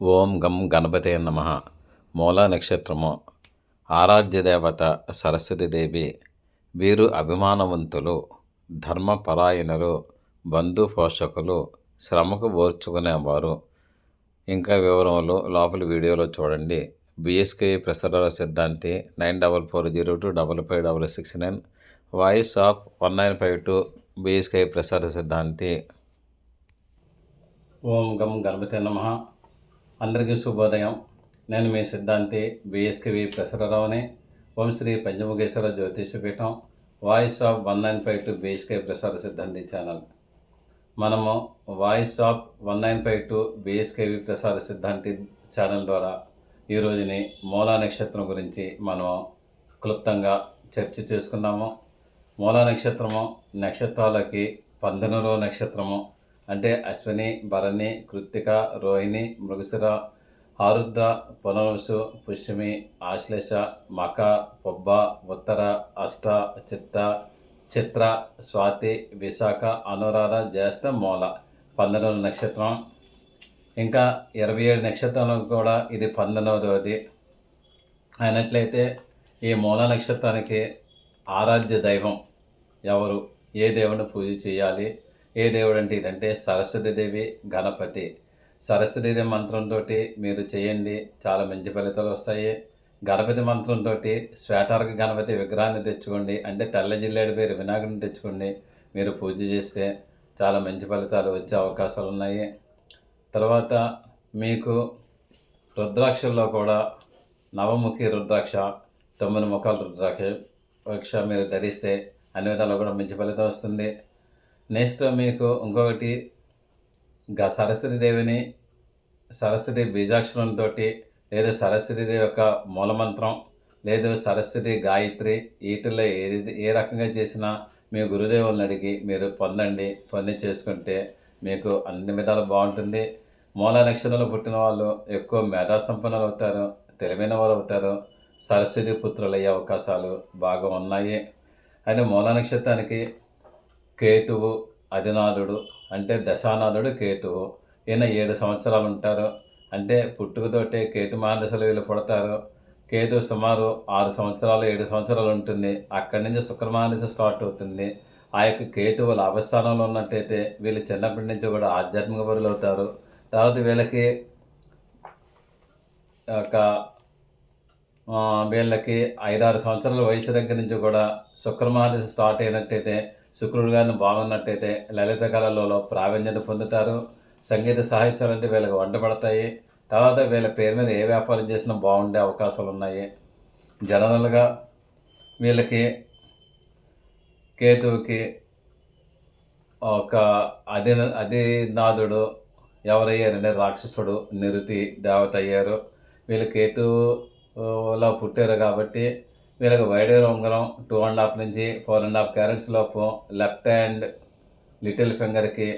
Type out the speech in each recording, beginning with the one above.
ఓం గం గణపతే నమ. మూలా నక్షత్రము. ఆరాధ్య దేవత సరస్వతీదేవి వీరు అభిమానవంతులు ధర్మపరాయణులు బంధు పోషకులు శ్రమకు ఓర్చుకునేవారు ఇంకా వివరములు లోపల వీడియోలో చూడండి. BSK Prasarala Siddhanti nine double four zero two double five double six nine. Voice of one nine five two BSK Prasara Siddhanti. ఓం గం గణపతి నమ. అందరికీ శుభోదయం. నేను మీ సిద్ధాంతి BSKV ప్రసరరావుని. వంశ్రీ Panchamukheshwara Jyotisha Peetham voice of one nine five two BSK Prasara Siddhanti channel. మనము voice of one nine five two BSKV Prasara Siddhanti channel ద్వారా ఈ రోజుని మూలా నక్షత్రం గురించి మనం క్లుప్తంగా చర్చ చేసుకున్నాము. మూలా నక్షత్రము నక్షత్రాలకి పంతొమ్మిదవ నక్షత్రము అంటే అశ్విని భరణి కృత్తిక రోహిణి మృగశిర ఆరుద్ర పునరుసు పుష్యమి ఆశ్లేష మక పొబ్బ ఉత్తర అష్ట చిత్త చిత్ర స్వాతి విశాఖ అనురాధ జ్యేష్ఠ మూల. పంతొమ్మిది నక్షత్రం. ఇంకా ఇరవై ఏడు నక్షత్రాలకు కూడా ఇది పంతొమ్మిదవది అయినట్లయితే ఈ మూల నక్షత్రానికి ఆరాధ్య దైవం ఎవరు? ఏ దేవుని పూజ చేయాలి? ఏ దేవుడు అంటే ఇదంటే సరస్వతీదేవి గణపతి. సరస్వతీదేవి మంత్రంతో మీరు చేయండి చాలా మంచి ఫలితాలు వస్తాయి. గణపతి మంత్రంతో శ్వేతార్క గణపతి విగ్రహాన్ని తెచ్చుకోండి అంటే తెల్ల జిల్లేడు పేరు వినాయకుడిని తెచ్చుకోండి మీరు పూజ చేస్తే చాలా మంచి ఫలితాలు వచ్చే అవకాశాలు ఉన్నాయి. తర్వాత మీకు రుద్రాక్షల్లో కూడా నవముఖి రుద్రాక్ష తొమ్మిది ముఖాల రుద్రాక్ష మీరు ధరిస్తే అన్ని విధాలు కూడా మంచి ఫలితం వస్తుంది. నెక్స్ట్ మీకు ఇంకొకటి గ సరస్వతి దేవిని సరస్వతి బీజాక్షరంతో లేదు సరస్వతీదేవి యొక్క మూలమంత్రం లేదు సరస్వతి గాయత్రి వీటిల్లో ఏది ఏ రకంగా చేసినా మీ గురుదేవులను అడిగి మీరు పొందండి పొంది చేసుకుంటే మీకు అన్ని విధాలు బాగుంటుంది. మూల నక్షత్రంలో పుట్టిన వాళ్ళు ఎక్కువ మేధా సంపన్నులు అవుతారు తెలివైన వారు అవుతారు సరస్వతి పుత్రులయ్యే అవకాశాలు బాగా ఉన్నాయి. అయితే మూల నక్షత్రానికి కేతువు అధినాథుడు అంటే దశానాథుడు కేతువు. ఈయన ఏడు సంవత్సరాలు ఉంటారు. అంటే పుట్టుకతోటే కేతు మహాదశలు వీళ్ళు పుడతారు. కేతు సుమారు ఆరు సంవత్సరాలు ఏడు సంవత్సరాలు ఉంటుంది. అక్కడి నుంచి శుక్రమహాదశ స్టార్ట్ అవుతుంది. ఆ యొక్క కేతువు లాభస్థానంలో ఉన్నట్టయితే వీళ్ళు చిన్నప్పటి నుంచి కూడా ఆధ్యాత్మిక పరులు అవుతారు. తర్వాత వీళ్ళకి ఒక వీళ్ళకి ఐదారు సంవత్సరాల వయసు దగ్గర నుంచి కూడా శుక్రమహాదశ స్టార్ట్ అయినట్టయితే శుక్రుడు గారిని బాగున్నట్టయితే లలిత కళలలో ప్రావీణ్యత పొందుతారు. సంగీత సాహిత్యాలు అంటే వీళ్ళకి వంటపడతాయి తర్వాత వీళ్ళ పేరు మీద ఏ వ్యాపారం చేసినా బాగుండే అవకాశాలు ఉన్నాయి జనరల్గా వీళ్ళకి కేతువుకి ఒక అధి అధినాథుడు ఎవరయ్యారంటే రాక్షసుడు నిరుతి దేవత అయ్యారు. వీళ్ళు కేతువులో పుట్టారు కాబట్టి వీళ్ళకి వైడ్ ఉంగరం టూ అండ్ హాఫ్ నుంచి ఫోర్ అండ్ హాఫ్ క్యారెట్స్ లోపు లెఫ్ట్ హ్యాండ్ లిటిల్ ఫింగర్కి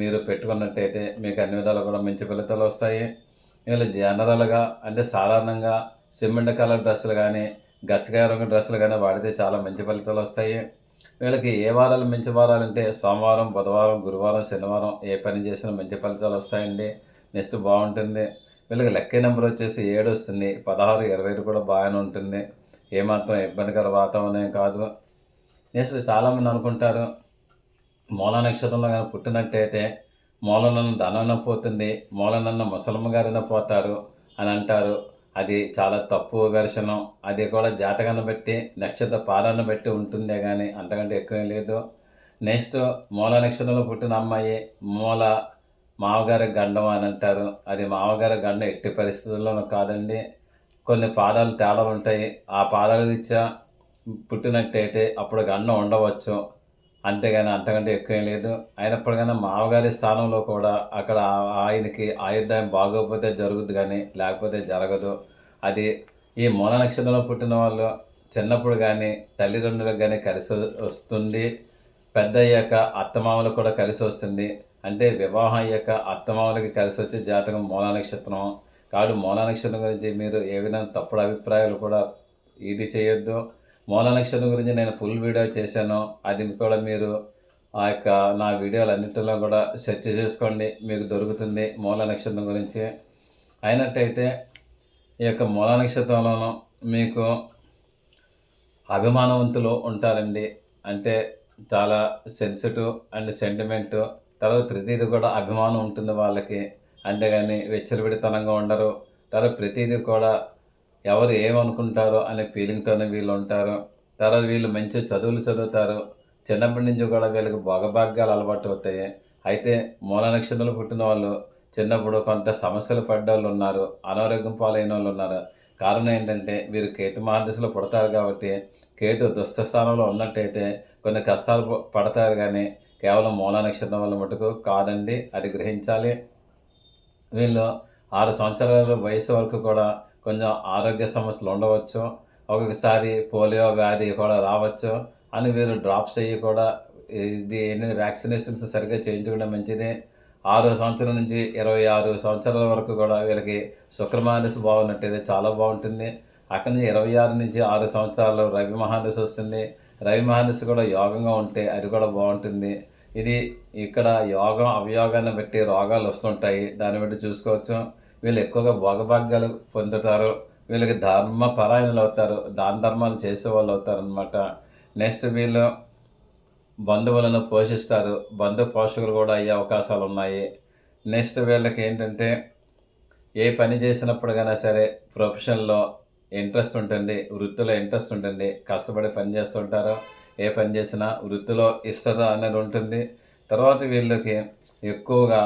మీరు పెట్టుకున్నట్టయితే మీకు అన్ని విధాలు కూడా మంచి ఫలితాలు వస్తాయి. వీళ్ళు జనరల్గా అంటే సాధారణంగా సిమెంట్ కలర్ డ్రెస్సులు కానీ గచ్చకాయ రంగు డ్రెస్సులు కానీ వాడితే చాలా మంచి ఫలితాలు వస్తాయి. వీళ్ళకి ఏ వారాలు మంచి వారాలు అంటే సోమవారం బుధవారం గురువారం శనివారం ఏ పని చేసినా మంచి ఫలితాలు వస్తాయండి. నెక్స్ట్ బాగుంటుంది. వీళ్ళకి లక్కీ నెంబర్ వచ్చేసి ఏడు వస్తుంది. పదహారు ఇరవై కూడా బాగానే ఉంటుంది. ఏమాత్రం ఇబ్బందికర వాతావరణం కాదు. నెక్స్ట్ చాలామంది అనుకుంటారు మూల నక్షత్రంలో కానీ పుట్టినట్టయితే మూలనన్న ధనం పోతుంది మూలనన్న ముసలమ్మ గారైనా పోతారు అని అంటారు. అది చాలా తప్పు వెర్షనం అది కూడా జాతకాన్ని బట్టి నక్షత్ర పాదాన్ని బట్టి ఉంటుందే కానీ అంతకంటే ఎక్కువ లేదు. నెక్స్ట్ మూల నక్షత్రంలో పుట్టిన అమ్మాయి మూల మామగారి గండం అని అంటారు. అది మామగారి గండం ఎట్టి పరిస్థితుల్లోనూ కాదండి. కొన్ని పాదాలు తేడా ఉంటాయి. ఆ పాదాల రీత్యా పుట్టినట్టయితే అప్పుడు గండం ఉండవచ్చు. అంతేగాని అంతకంటే ఎక్కువ ఏం లేదు. అయినప్పటికైనా మామగారి స్థానంలో కూడా అక్కడ ఆ- ఆయనకి ఆయుర్దాయం బాగోకపోతే జరుగుద్ది కానీ లేకపోతే జరగదు. అది ఈ మూల నక్షత్రంలో పుట్టిన వాళ్ళు చిన్నప్పుడు కానీ తల్లిదండ్రులకు కానీ కలిసి వస్తుంది. పెద్ద అయ్యాక అత్తమామలకు కూడా కలిసి వస్తుంది. అంటే వివాహం అయ్యాక అత్తమామలకి కలిసి వచ్చే జాతకం మూల నక్షత్రం. కాదు మూల గురించి మీరు ఏవైనా తప్పుడు అభిప్రాయాలు కూడా ఇది చేయొద్దు. మూల గురించి నేను ఫుల్ వీడియో చేశాను. అది కూడా మీరు ఆ యొక్క నా వీడియోలు అన్నింటిలో కూడా సెర్చ్ చేసుకోండి. మీకు దొరుకుతుంది మూలనక్షత్రం గురించి. అయినట్టయితే ఈ యొక్క మూలనక్షత్రంలోనూ మీకు అభిమానవంతులు ఉంటారండి. అంటే చాలా సెన్సిటివ్ అండ్ సెంటిమెంట్. తర్వాత ప్రతిదీ కూడా అభిమానం ఉంటుంది వాళ్ళకి. అంతేగాని వెచ్చలవిడితనంగా ఉండరు. తర్వాత ప్రతిదీ కూడా ఎవరు ఏమనుకుంటారో అనే ఫీలింగ్తోనే వీళ్ళు ఉంటారు తర్వాత వీళ్ళు మంచి చదువులు చదువుతారు. చిన్నప్పటి నుంచి కూడా వీళ్ళకి భోగభాగ్యాలు అలవాటు అవుతాయి అయితే మూల నక్షత్రాలు పుట్టిన వాళ్ళు చిన్నప్పుడు కొంత సమస్యలు పడ్డ వాళ్ళు ఉన్నారు. అనారోగ్యం పాలైన వాళ్ళు ఉన్నారు. కారణం ఏంటంటే వీరు కేతు మహాదశలో పుడతారు కాబట్టి కేతు దుష్ట స్థానంలో ఉన్నట్టయితే కొన్ని కష్టాలు పడతారు కానీ కేవలం మూల నక్షత్రం వల్ల మటుకు కాదండి. అది గ్రహించాలి. వీళ్ళు ఆరు సంవత్సరాల వయసు వరకు కూడా కొంచెం ఆరోగ్య సమస్యలు ఉండవచ్చు. ఒక్కొక్కసారి పోలియో వ్యాధి కూడా రావచ్చు అని వీరు డ్రాప్స్ అయ్యి కూడా ఇది ఏంటంటే వ్యాక్సినేషన్స్ సరిగ్గా చేయించుకోవడం మంచిది. ఆరు సంవత్సరాల నుంచి ఇరవై ఆరు సంవత్సరాల వరకు కూడా వీళ్ళకి శుక్రమహాదశ బాగున్నట్టయితే చాలా బాగుంటుంది. అక్కడి నుంచి ఇరవై ఆరు నుంచి ఆరు సంవత్సరాలు రవి మహాదశ వస్తుంది. రవి మహాదశ కూడా యోగంగా ఉంటే అది కూడా బాగుంటుంది. ఇది ఇక్కడ యోగం అవయోగాన్ని బట్టి రోగాలు వస్తుంటాయి. దాన్ని బట్టి చూసుకోవచ్చు. వీళ్ళు ఎక్కువగా భోగభాగ్యాలు పొందుతారు. వీళ్ళకి ధర్మ పరాయణులు అవుతారు. దాన ధర్మాలు చేసే వాళ్ళు అవుతారనమాట నెక్స్ట్ వీళ్ళు బంధువులను పోషిస్తారు. బంధు పోషకులు కూడా అయ్యే అవకాశాలు ఉన్నాయి. నెక్స్ట్ వీళ్ళకి ఏంటంటే ఏ పని చేసినప్పుడుకైనా సరే ప్రొఫెషన్లో ఇంట్రెస్ట్ ఉంటుంది. వృత్తిలో ఇంట్రెస్ట్ ఉంటుంది. కష్టపడి పని చేస్తుంటారు. ఏ పని చేసినా వృత్తిలో ఇష్టత అనేది ఉంటుంది. తర్వాత వీళ్ళకి ఎక్కువగా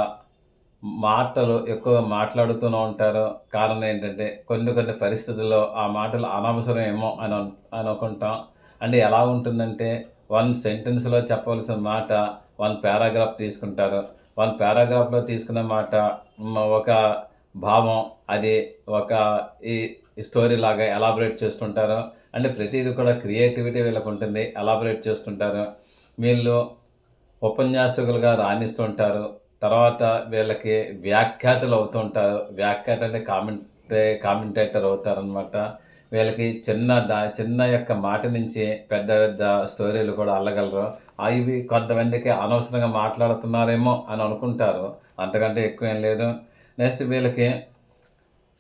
మాటలు ఎక్కువగా మాట్లాడుతూనే ఉంటారు. కారణం ఏంటంటే కొన్ని కొన్ని పరిస్థితుల్లో ఆ మాటలు అనవసరం ఏమో అని అనుకుంటాం. అంటే ఎలా ఉంటుందంటే వన్ సెంటెన్స్లో చెప్పవలసిన మాట వన్ పారాగ్రాఫ్ తీసుకుంటారు. వన్ పారాగ్రాఫ్లో తీసుకున్న మాట ఒక భావం అది ఒక ఈ స్టోరీ లాగా ఎలాబరేట్ చేస్తుంటారు అంటే ప్రతిదీ కూడా క్రియేటివిటీ వీళ్ళకు ఉంటుంది. ఎలాబరేట్ చేస్తుంటారు. వీళ్ళు ఉపన్యాసకులుగా రాణిస్తుంటారు. తర్వాత వీళ్ళకి వ్యాఖ్యాతలు అవుతుంటారు వ్యాఖ్యాత అంటే కామెంటే కామెంటేటర్ అవుతారనమాట వీళ్ళకి చిన్న దా చిన్న యొక్క మాట నుంచి పెద్ద పెద్ద స్టోరీలు కూడా అల్లగలరు. అవి కొంతమందికి అనవసరంగా మాట్లాడుతున్నారేమో అని అనుకుంటారు. అంతకంటే ఎక్కువ ఏం లేదు. నెక్స్ట్ వీళ్ళకి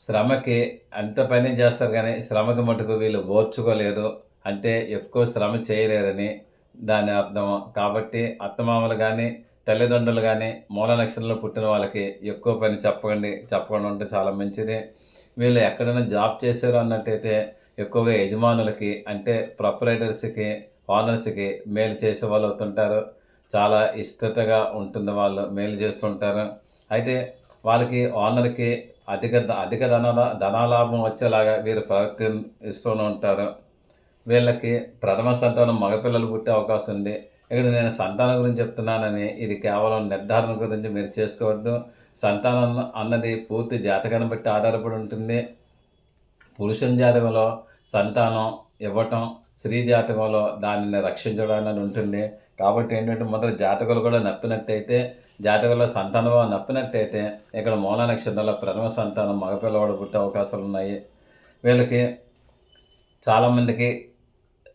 శ్రమకి ఎంత పని చేస్తారు కానీ శ్రమకి మటుకు వీళ్ళు ఓర్చుకోలేరు. అంటే ఎక్కువ శ్రమ చేయలేరని దాని అర్థం. కాబట్టి అత్తమామలు కానీ తల్లిదండ్రులు కానీ మూల నక్షత్రంలో పుట్టిన వాళ్ళకి ఎక్కువ పని చెప్పకండి. చెప్పకుండా ఉంటే చాలా మంచిది. వీళ్ళు ఎక్కడైనా జాబ్ చేశారు అన్నట్టయితే ఎక్కువగా యజమానులకి అంటే ప్రొపరేటర్స్కి ఓనర్స్కి మేలు చేసే వాళ్ళు అవుతుంటారు. చాలా ఇష్టతగా ఉంటుంది వాళ్ళు మేలు చేస్తుంటారు. అయితే వాళ్ళకి ఓనర్కి అధిక అధిక ధన ధనాలాభం వచ్చేలాగా వీరు ప్రవర్తిస్తూనే ఉంటారు. వీళ్ళకి ప్రథమ సంతానం మగపిల్లలు పుట్టే అవకాశం ఉంది. ఇక్కడ నేను సంతానం గురించి చెప్తున్నానని ఇది కేవలం నిర్ధారణ గురించి మీరు చేసుకోవద్దు. సంతానం అన్నది పూర్తి జాతకాన్ని బట్టి ఆధారపడి ఉంటుంది. పురుషుని జాతకంలో సంతానం ఇవ్వటం స్త్రీ జాతకంలో దానిని రక్షించడం అనేది ఉంటుంది. కాబట్టి ఏంటంటే మొదటి జాతకాలు కూడా నప్పినట్టయితే జాతకంలో సంతానభావం నప్పినట్టయితే ఇక్కడ మూల నక్షత్రంలో ప్రథమ సంతానం మగపిల్లవాడు పుట్టే అవకాశాలు ఉన్నాయి. వీళ్ళకి చాలామందికి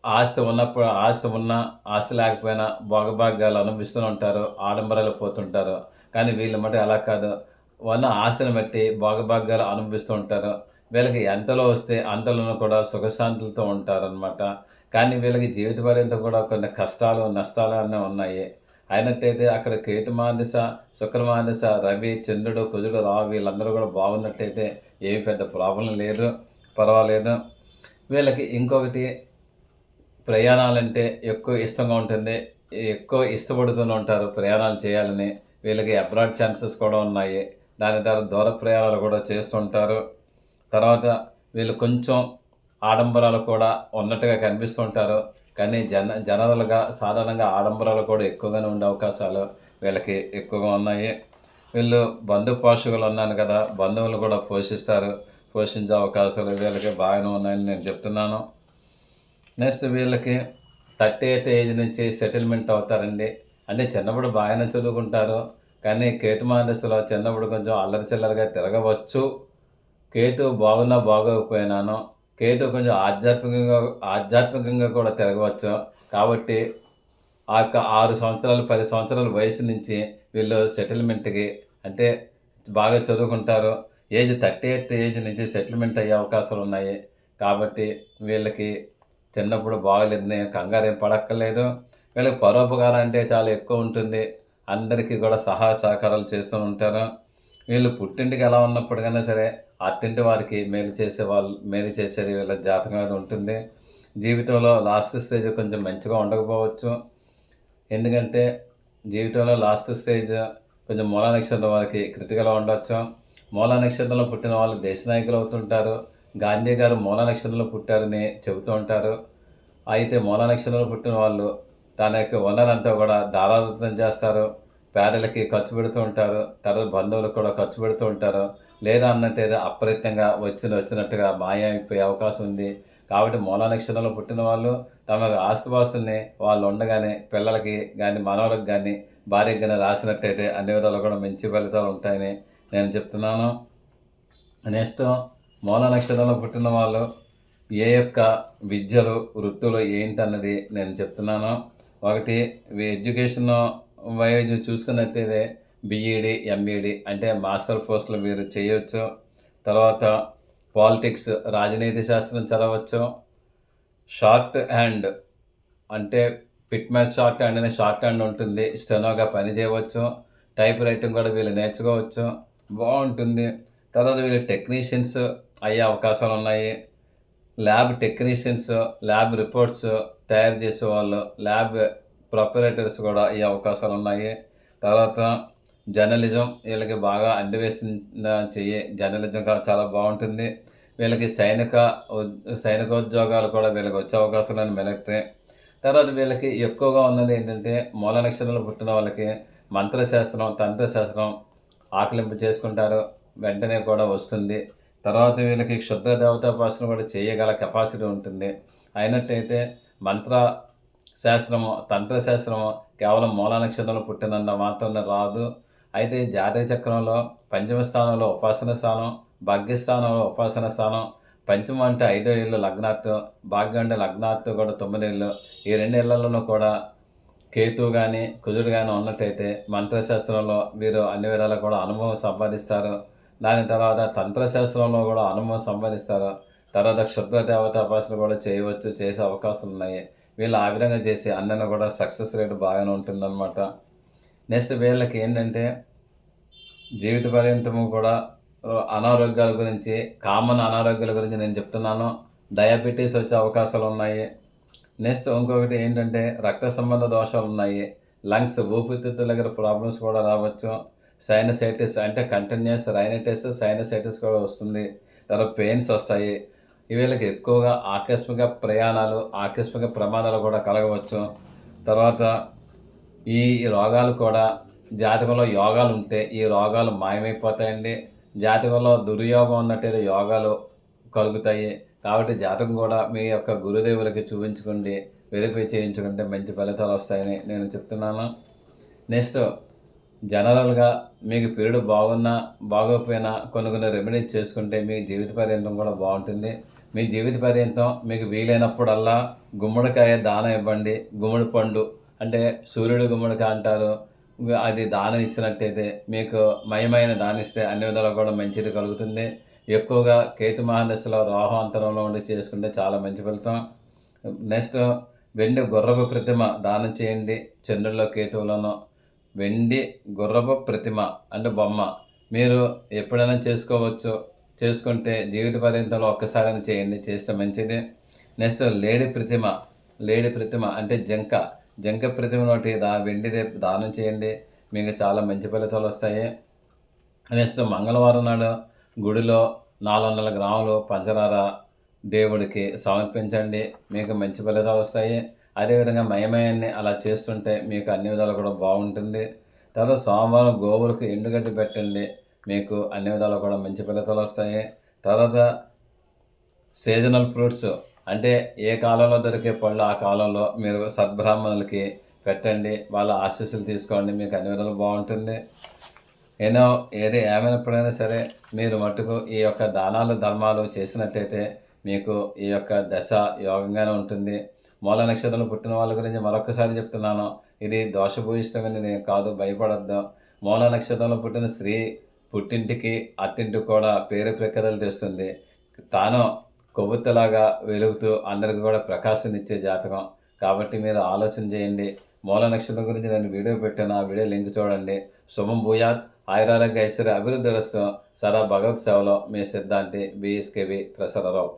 ఆస్తి ఉన్నప్పుడు ఆస్తి ఉన్నా ఆస్తి లేకపోయినా భోగభాగ్యాలు అనుభవిస్తూ ఉంటారు ఆడంబరాలు పోతుంటారు. కానీ వీళ్ళు మటు అలా కాదు. ఉన్న ఆస్తిని బట్టి భోగభాగ్యాలు అనుభవిస్తూ ఉంటారు. వీళ్ళకి ఎంతలో వస్తే అంతలోనూ కూడా సుఖశాంతులతో ఉంటారనమాట కానీ వీళ్ళకి జీవిత పర్యంతం కూడా కొన్ని కష్టాలు నష్టాలు అన్నీ ఉన్నాయి. అయినట్టయితే అక్కడ కేతు మహాదశ రవి చంద్రుడు కుజుడు రావు వీళ్ళందరూ కూడా బాగున్నట్టయితే ఏమి పెద్ద ప్రాబ్లం లేదు పర్వాలేదు. వీళ్ళకి ఇంకొకటి ప్రయాణాలంటే ఎక్కువ ఇష్టంగా ఉంటుంది. ఎక్కువ ఇష్టపడుతూనే ఉంటారు ప్రయాణాలు చేయాలని. వీళ్ళకి అబ్రాడ్ ఛాన్సెస్ కూడా ఉన్నాయి. దాని ద్వారా దూర ప్రయాణాలు కూడా చేస్తుంటారు తర్వాత వీళ్ళు కొంచెం ఆడంబరాలు కూడా ఉన్నట్టుగా కనిపిస్తుంటారు కానీ జన జనరల్గా సాధారణంగా ఆడంబరాలు కూడా ఎక్కువగానే ఉండే అవకాశాలు వీళ్ళకి ఎక్కువగా ఉన్నాయి. వీళ్ళు బంధు పోషకులు ఉన్నాను కదా బంధువులు కూడా పోషిస్తారు పోషించే అవకాశాలు వీళ్ళకి బాగానే ఉన్నాయని నేను చెప్తున్నాను. నెక్స్ట్ వీళ్ళకి థర్టీ ఎయిత్ ఏజ్ నుంచి సెటిల్మెంట్ అవుతారండి. అంటే చిన్నప్పుడు బాగానే చదువుకుంటారు కానీ కేతు మహాదశలో చిన్నప్పుడు కొంచెం అల్లరి చిల్లరగా తిరగవచ్చు. కేతు బాగున్నా బాగోకపోయినాను కేతు కొంచెం ఆధ్యాత్మికంగా ఆధ్యాత్మికంగా కూడా తిరగవచ్చు. కాబట్టి ఆ యొక్క ఆరు సంవత్సరాలు పది సంవత్సరాల వయసు నుంచి వీళ్ళు సెటిల్మెంట్కి అంటే బాగా చదువుకుంటారు. ఏజ్ థర్టీ ఎయిత్ ఏజ్ నుంచి సెటిల్మెంట్ అయ్యే అవకాశాలు ఉన్నాయి. కాబట్టి వీళ్ళకి చిన్నప్పుడు బాగలేదని కంగారు ఏం పడక్కర్లేదు. వీళ్ళకి పరోపకారం అంటే చాలా ఎక్కువ ఉంటుంది. అందరికీ కూడా సహాయ సహకారాలు చేస్తూ ఉంటారు. వీళ్ళు పుట్టింటికి ఎలా ఉన్నప్పటికైనా సరే అత్తింటి వారికి మేలు చేసే వాళ్ళు మేలు చేసేది వీళ్ళ జాతకం మీద ఉంటుంది. జీవితంలో లాస్ట్ స్టేజ్ కొంచెం మంచిగా ఉండకపోవచ్చు. ఎందుకంటే జీవితంలో లాస్ట్ స్టేజ్ కొంచెం మూల నక్షత్రం వారికి క్రిటికల్గా ఉండవచ్చు మూల నక్షత్రంలో పుట్టిన వాళ్ళు దేశ నాయకులు అవుతుంటారు. గాంధీ గారు మూల నక్షత్రంలో పుట్టారని చెబుతూ ఉంటారు. అయితే మూల నక్షత్రంలో పుట్టిన వాళ్ళు తన యొక్క వనరంతా కూడా దారాదత్తం చేస్తారు. పేదలకి ఖర్చు పెడుతూ ఉంటారు. తర్వాత బంధువులకు కూడా ఖర్చు పెడుతూ ఉంటారు. లేదా అన్నట్టయితే అప్రయత్నంగా వచ్చిన వచ్చినట్టుగా మాయమైపోయే అవకాశం ఉంది. కాబట్టి మూలా నక్షత్రంలో పుట్టిన వాళ్ళు తమ ఆస్తుపాస్తుల్ని వాళ్ళు ఉండగానే పిల్లలకి కానీ మనవలకు కానీ భార్యకి కానీ రాసినట్టయితే అన్ని విధాలు కూడా మంచి ఫలితాలు ఉంటాయని నేను చెప్తున్నాను. నెక్స్ట్ మూల నక్షత్రంలో పుట్టిన వాళ్ళు ఏ యొక్క విద్యలు వృత్తులు ఏంటన్నది నేను చెప్తున్నాను. ఒకటి ఎడ్యుకేషన్ వైజ్ చూసుకున్నట్టయితే బీఈడి ఎంఈడి అంటే మాస్టర్ పోస్టులు మీరు చేయవచ్చు తర్వాత పాలిటిక్స్ రాజనీతి శాస్త్రం చదవచ్చు. షార్ట్ హ్యాండ్ అంటే పిట్ మ్యాచ్ షార్ట్ హ్యాండ్ అనే షార్ట్ హ్యాండ్ ఉంటుంది. స్టెనోగా పని చేయవచ్చు. టైప్ రైటింగ్ కూడా వీళ్ళు నేర్చుకోవచ్చు. బాగుంటుంది. తర్వాత వీళ్ళు టెక్నీషియన్స్ అయ్యే అవకాశాలు ఉన్నాయి. ల్యాబ్ టెక్నీషియన్స్ ల్యాబ్ రిపోర్ట్స్ తయారు చేసే వాళ్ళు ల్యాబ్ ప్రొపరేటర్స్ కూడా అయ్యే అవకాశాలు ఉన్నాయి. తర్వాత జర్నలిజం వీళ్ళకి బాగా అందివేసిన చెయ్యి. జర్నలిజం కూడా చాలా బాగుంటుంది. వీళ్ళకి సైనిక ఉద్- సైనికోద్యోగాలు కూడా వీళ్ళకి వచ్చే అవకాశం లేని మిలిటరీ తర్వాత వీళ్ళకి ఎక్కువగా ఉన్నది ఏంటంటే మూల నక్షత్రంలో పుట్టిన వాళ్ళకి మంత్రశాస్త్రం తంత్రశాస్త్రం ఆకలింపు చేసుకుంటారు. వెంటనే కూడా వస్తుంది. తర్వాత వీళ్ళకి క్షుద్ర దేవతాపాసన కూడా చేయగల కెపాసిటీ ఉంటుంది. అయినట్టయితే మంత్ర శాస్త్రము తంత్రశాస్త్రము కేవలం మూల నక్షత్రంలో పుట్టినంత మాత్రమే రాదు. అయితే జాతక చక్రంలో పంచమ స్థానంలో ఉపాసన స్థానం భాగ్యస్థానంలో ఉపాసన స్థానం పంచమ అంటే ఐదో ఇళ్ళు లగ్నాత్తు భాగ్యం అంటే లగ్నాత్తు కూడా తొమ్మిది ఇల్లు ఈ రెండు ఇళ్ళలోనూ కూడా కేతు కానీ కుజుడు కానీ ఉన్నట్టయితే మంత్రశాస్త్రంలో వీరు అన్ని విధాలు కూడా అనుభవం సంపాదిస్తారు. దాని తర్వాత తంత్రశాస్త్రంలో కూడా అనుభవం సంపాదిస్తారు. తర్వాత క్షుద్ర దేవతాపాసన కూడా చేయవచ్చు చేసే అవకాశాలు ఉన్నాయి వీళ్ళు ఆ విధంగా చేసి అన్నను కూడా సక్సెస్ రేట్ బాగానే ఉంటుందన్నమాట. నెక్స్ట్ వీళ్ళకి ఏంటంటే జీవిత పర్యంతము కూడా అనారోగ్యాల గురించి కామన్ అనారోగ్యాల గురించి నేను చెప్తున్నాను. డయాబెటీస్ వచ్చే అవకాశాలు ఉన్నాయి. నెక్స్ట్ ఇంకొకటి ఏంటంటే రక్త సంబంధ దోషాలు ఉన్నాయి. లంగ్స్ ఊపిరితిత్తుల దగ్గర ప్రాబ్లమ్స్ కూడా రావచ్చు. సైనసైటిస్ అంటే కంటిన్యూస్ రైనైటిస్ సైనసైటిస్ కూడా వస్తుంది. తర్వాత పెయిన్స్ వస్తాయి. వీళ్ళకి ఎక్కువగా ఆకస్మిక ప్రయాణాలు ఆకస్మిక ప్రమాదాలు కూడా కలగవచ్చు. తర్వాత ఈ రోగాలు కూడా జాతకంలో యోగాలు ఉంటే ఈ రోగాలు మాయమైపోతాయండి. జాతకంలో దుర్యోగం ఉన్నట్టయితే యోగాలు కలుగుతాయి. కాబట్టి జాతకం కూడా మీ యొక్క గురుదేవులకి చూపించుకోండి. వెరిఫై చేయించుకుంటే మంచి ఫలితాలు వస్తాయని నేను చెప్తున్నాను. నెక్స్ట్ జనరల్గా మీకు పీరియడ్ బాగున్నా బాగోకపోయినా కొన్ని కొన్ని రెమెడీస్ చేసుకుంటే మీ జీవిత పర్యంతం కూడా బాగుంటుంది. మీ జీవిత పర్యంతం మీకు వీలైనప్పుడల్లా గుమ్మడికాయ దానం ఇవ్వండి. గుమ్మడి పండు అంటే సూర్యుడు గుమ్మడికాయ అంటారు అది దానం ఇచ్చినట్టయితే మీకు మయమైన దానిస్తే అన్ని విధాలు కూడా మంచిది కలుగుతుంది. ఎక్కువగా కేతు మహాదశలో రాహు అంతరంలో ఉండి చేసుకుంటే చాలా మంచి ఫలితం. నెక్స్ట్ వెండి గుర్రపు ప్రతిమ దానం చేయండి. చంద్రుల్లో కేతువులను వెండి గుర్రపు ప్రతిమ అంటే బొమ్మ. మీరు ఎప్పుడైనా చేసుకోవచ్చు. చేసుకుంటే జీవిత పర్యంతంలో ఒక్కసారైనా చేయండి. చేస్తే మంచిది. నెక్స్ట్ లేడీ ప్రతిమ. లేడీ ప్రతిమ అంటే జంక. జంక ప్రతిమ నోటి దా వెండిది దానం చేయండి. మీకు చాలా మంచి ఫలితాలు వస్తాయి. నెక్స్ట్ మంగళవారం నాడు గుడిలో నాలుగు వందల గ్రాములు పంచదార దేవుడికి సమర్పించండి. మీకు మంచి ఫలితాలు వస్తాయి. అదేవిధంగా మయమయాన్ని అలా చేస్తుంటే మీకు అన్ని విధాలు కూడా బాగుంటుంది. తర్వాత సోమవారం గోవులకు ఎండుగడ్డి పెట్టండి. మీకు అన్ని విధాలు కూడా మంచి ఫలితాలు వస్తాయి. తర్వాత సీజనల్ ఫ్రూట్స్ అంటే ఏ కాలంలో దొరికే పళ్ళు ఆ కాలంలో మీరు సద్బ్రాహ్మణులకి పెట్టండి వాళ్ళ ఆశీస్సులు తీసుకోండి మీకు అన్ని విధాలు బాగుంటుంది. ఏదో ఏది ఏమైనప్పుడైనా సరే మీరు మటుకు ఈ యొక్క దానాలు ధర్మాలు చేసినట్టయితే మీకు ఈ యొక్క దశ యోగంగానే ఉంటుంది. మూల నక్షత్రంలో పుట్టిన వాళ్ళ గురించి మరొకసారి చెప్తున్నాను. ఇది దోషభూయిష్టమని నేను కాదు భయపడద్దు. మూల నక్షత్రంలో పుట్టిన స్త్రీ పుట్టింటికి అత్తింటికి కూడా పేరు ప్రక్రియలు తెస్తుంది. తాను కొవ్వొత్తులాగా వెలుగుతూ అందరికి కూడా ప్రకాశం ఇచ్చే జాతకం. కాబట్టి మీరు ఆలోచన చేయండి. మూల నక్షత్రం గురించి నేను వీడియో పెట్టాను. ఆ వీడియో లింక్ చూడండి. శుభం భూయాత్. ఆయురారోగ్య ఐశ్వర్య అభివృద్ధి రస్తం సదా భగవత్ సేవలో మీ సిద్ధాంతి బిఎస్కేవి ప్రసరరావు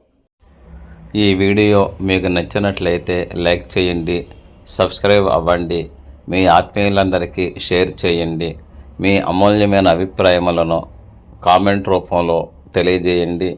ఈ వీడియో మీకు నచ్చినట్లయితే లైక్ చేయండి. సబ్స్క్రైబ్ అవ్వండి. మీ ఆత్మీయులందరికీ షేర్ చేయండి. మీ అమూల్యమైన అభిప్రాయములను కామెంట్ రూపంలో తెలియజేయండి.